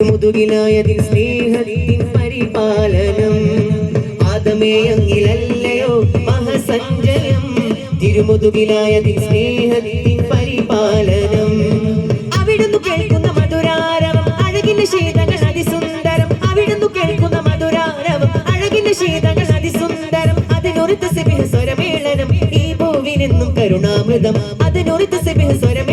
മുതുകിലായതിൽ സ്നേഹത്തിൻ പരിപാലനം. ആദമേ അങ്ങിലല്ലയോ മഹസഞ്ചയം തിരുമുതുകിലായതിൽ സ്നേഹത്തിൻ പരിപാലനം. അവിടുന്ന് കേൾക്കുന്ന മധുരാരവം അഴകിന്റെ ശീതങ്ങൾ അതിസുന്ദരം. അവിടുന്ന് കേൾക്കുന്ന മധുരാരവം അഴകിന്റെ ശീതങ്ങൾ അതിസുന്ദരം. അതിനൊരുത്ത സിബിഹ സ്വരമേളനം ഈ ഭൂവിനെന്നും കരുണാമൃതം. അതിനൊരുത്ത സിബിഹ സ്വരമേളനം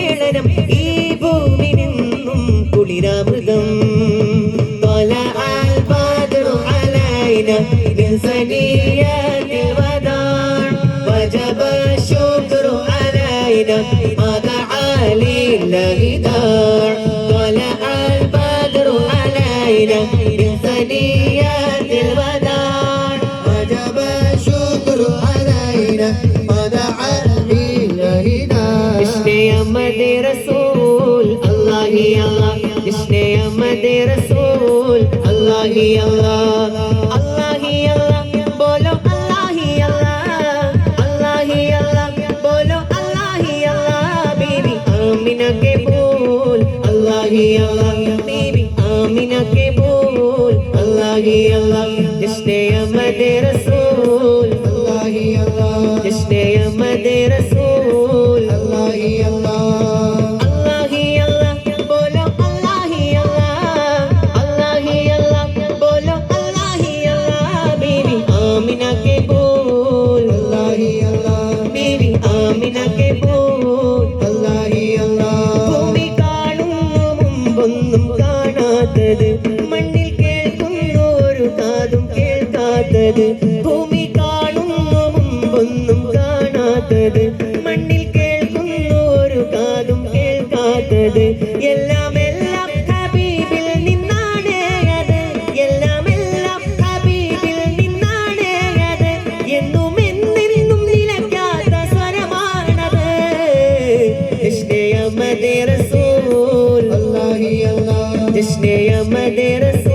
من سنيات غدار وجب الشكر علينا ما دعا لله دار طلع البدر علينا من سنيات الودار وجب الشكر علينا ما دعا لله دار اشتي يا رسول الله يا الله اشتي يا رسول الله يا الله আল্লাহি আল্লাহ বিবি আমিনাকে বল আল্লাহি আল্লাহ ইসনে আমাদের রাসূল আল্লাহি আল্লাহ ইসনে আমাদের রাসূল കാണാത്തത് ഭൂമി കാണുന്നു മുമ്പൊന്നും കാണാത്തത്. മണ്ണിൽ കേൾക്കുന്നു ഒരു കാതും കേൾക്കാത്തത്. എല്ലാം എല്ലാം ഹബീബിൽ നിന്നാണ് എല്ലാം എല്ലാം ഹബീബിൽ നിന്നാണ് അത്. റസൂൽ. റസൂൽ.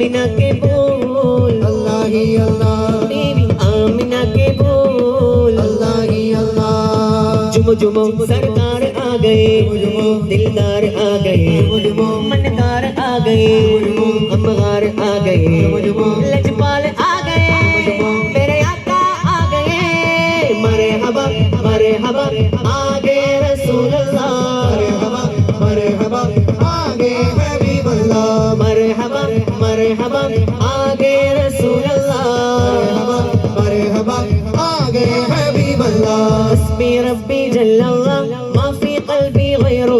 आमिना के बोल। अल्लाह ही अल्लाह। मेरी आमिना के बोल। अल्लाह ही अल्लाह। जुमो जुमो सरकार आ गए। जुमो दिलदार आ गए। जुमो मनदार आ गए। जुमो अमगार आ गए। जुमो लजपाल आ गए। मेरे आका आ गए। मरे हवा मरे हवा आगे रसूल आगे हबीब अस्मी रब्बी जल माफी कल्बी गैर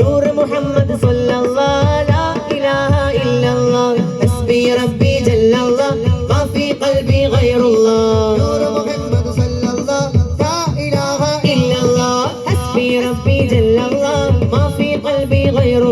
नूर मुहम्मद ला इलाह इल्लल्लाह अस्मी रब्बी जल माफी कल्बी गैर नूर मुहम्मद ला इलाह इल्लल्लाह अस्मी रब्बी जल माफी कल्बी गैर